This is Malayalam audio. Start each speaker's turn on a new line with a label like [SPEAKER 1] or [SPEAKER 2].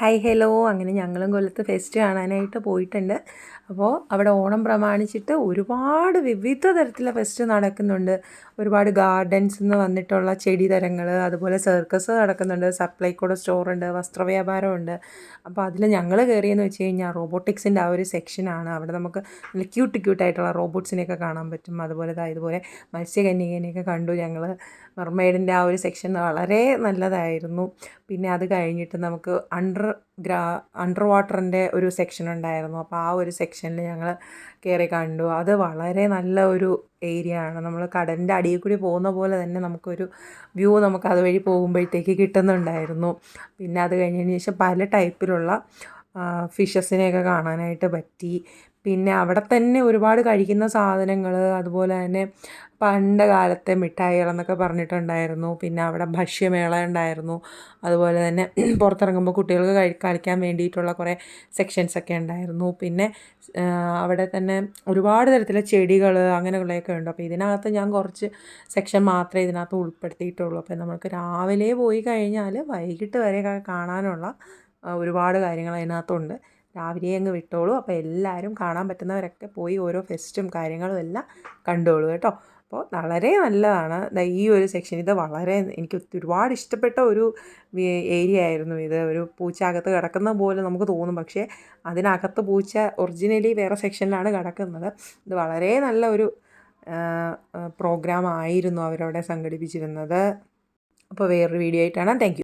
[SPEAKER 1] Hi hello. അങ്ങനെ ഞങ്ങളും കൊല്ലത്ത് ഫെസ്റ്റ് കാണാനായിട്ട് പോയിട്ടുണ്ട്. അപ്പോൾ അവിടെ ഓണം പ്രമാണിച്ചിട്ട് ഒരുപാട് വിവിധ തരത്തിലുള്ള ഫെസ്റ്റ് നടക്കുന്നുണ്ട്. ഒരുപാട് ഗാർഡൻസ് നിന്ന് വന്നിട്ടുള്ള ചെടി തരങ്ങൾ അതുപോലെ സർക്കസ് നടക്കുന്നുണ്ട്. സപ്ലൈക്കോടെ സ്റ്റോറുണ്ട് വസ്ത്രവ്യാപാരമുണ്ട് അപ്പോൾ അതിൽ ഞങ്ങൾ കയറിയെന്ന് വെച്ച് കഴിഞ്ഞാൽ റോബോട്ടിക്സിന്റെ ആ ഒരു സെക്ഷനാണ് അവിടെ നമുക്ക് നല്ല ക്യൂട്ട് ക്യൂട്ടായിട്ടുള്ള റോബോട്ട്സിനെയൊക്കെ കാണാൻ പറ്റും. അതുപോലെ ഇതുപോലെ മത്സ്യകന്യകനെയൊക്കെ കണ്ടു ഞങ്ങൾ മെർമെയ്ഡിന്റെ ആ ഒരു സെക്ഷൻ വളരെ നല്ലതായിരുന്നു. പിന്നെ അത് കഴിഞ്ഞിട്ട് നമുക്ക് അണ്ടർ ഗ്രാ അണ്ടർ വാട്ടറിന്റെ ഒരു സെക്ഷൻ ഉണ്ടായിരുന്നു. അപ്പോൾ ആ ഒരു സെക്ഷനിൽ ഞങ്ങൾ കയറി കണ്ടു. അത് വളരെ നല്ല ഒരു ഏരിയ ആണ്. നമ്മൾ കടലിന്റെ അടിയിൽ കൂടി പോകുന്ന പോലെ തന്നെ നമുക്കൊരു വ്യൂ നമുക്ക് അതുവഴി പോകുമ്പോഴത്തേക്ക് കിട്ടുന്നുണ്ടായിരുന്നു. പിന്നെ അത് കഴിഞ്ഞതിന് ശേഷം പല ടൈപ്പിലുള്ള ഫിഷസിനെയൊക്കെ കാണാനായിട്ട് പറ്റി. പിന്നെ അവിടെ തന്നെ ഒരുപാട് കഴിക്കുന്ന സാധനങ്ങൾ അതുപോലെ തന്നെ പണ്ട് കാലത്തെ മിഠായികളെന്നൊക്കെ പറഞ്ഞിട്ടുണ്ടായിരുന്നു. പിന്നെ അവിടെ ഭക്ഷ്യമേള ഉണ്ടായിരുന്നു. അതുപോലെ തന്നെ പുറത്തിറങ്ങുമ്പോൾ കുട്ടികൾക്ക് കഴി കളിക്കാൻ വേണ്ടിയിട്ടുള്ള കുറേ സെക്ഷൻസൊക്കെ ഉണ്ടായിരുന്നു. പിന്നെ അവിടെ തന്നെ ഒരുപാട് തരത്തിലെ ചെടികൾ അങ്ങനെയുള്ളതൊക്കെ ഉണ്ട്. അപ്പോൾ ഇതിനകത്ത് ഞാൻ കുറച്ച് സെക്ഷൻ മാത്രമേ ഇതിനകത്ത് ഉൾപ്പെടുത്തിയിട്ടുള്ളൂ. അപ്പോൾ നമുക്ക് രാവിലെ പോയി കഴിഞ്ഞാൽ വൈകിട്ട് വരെ കാണാനുള്ള ഒരുപാട് കാര്യങ്ങൾ അതിനകത്തുണ്ട്. രാവിലെ അങ്ങ് വിട്ടോളൂ. അപ്പോൾ എല്ലാവരും കാണാൻ പറ്റുന്നവരൊക്കെ പോയി ഓരോ ഫെസ്റ്റും കാര്യങ്ങളും എല്ലാം കണ്ടോളൂ കേട്ടോ. അപ്പോൾ വളരെ നല്ലതാണ്. ഈ ഒരു സെക്ഷൻ ഇത് വളരെ എനിക്ക് ഒരുപാട് ഇഷ്ടപ്പെട്ട ഒരു ഏരിയ ആയിരുന്നു ഇത്. ഒരു പൂച്ച അകത്ത് കിടക്കുന്ന പോലെ നമുക്ക് തോന്നും. പക്ഷേ അതിനകത്ത് പൂച്ച ഒറിജിനലി വേറെ സെക്ഷനിലാണ് കിടക്കുന്നത്. ഇത് വളരെ നല്ല ഒരു പ്രോഗ്രാം ആയിരുന്നു അവരവിടെ സംഘടിപ്പിച്ചിരുന്നത്. അപ്പോൾ വേറൊരു വീഡിയോ ആയിട്ടാണ്. താങ്ക്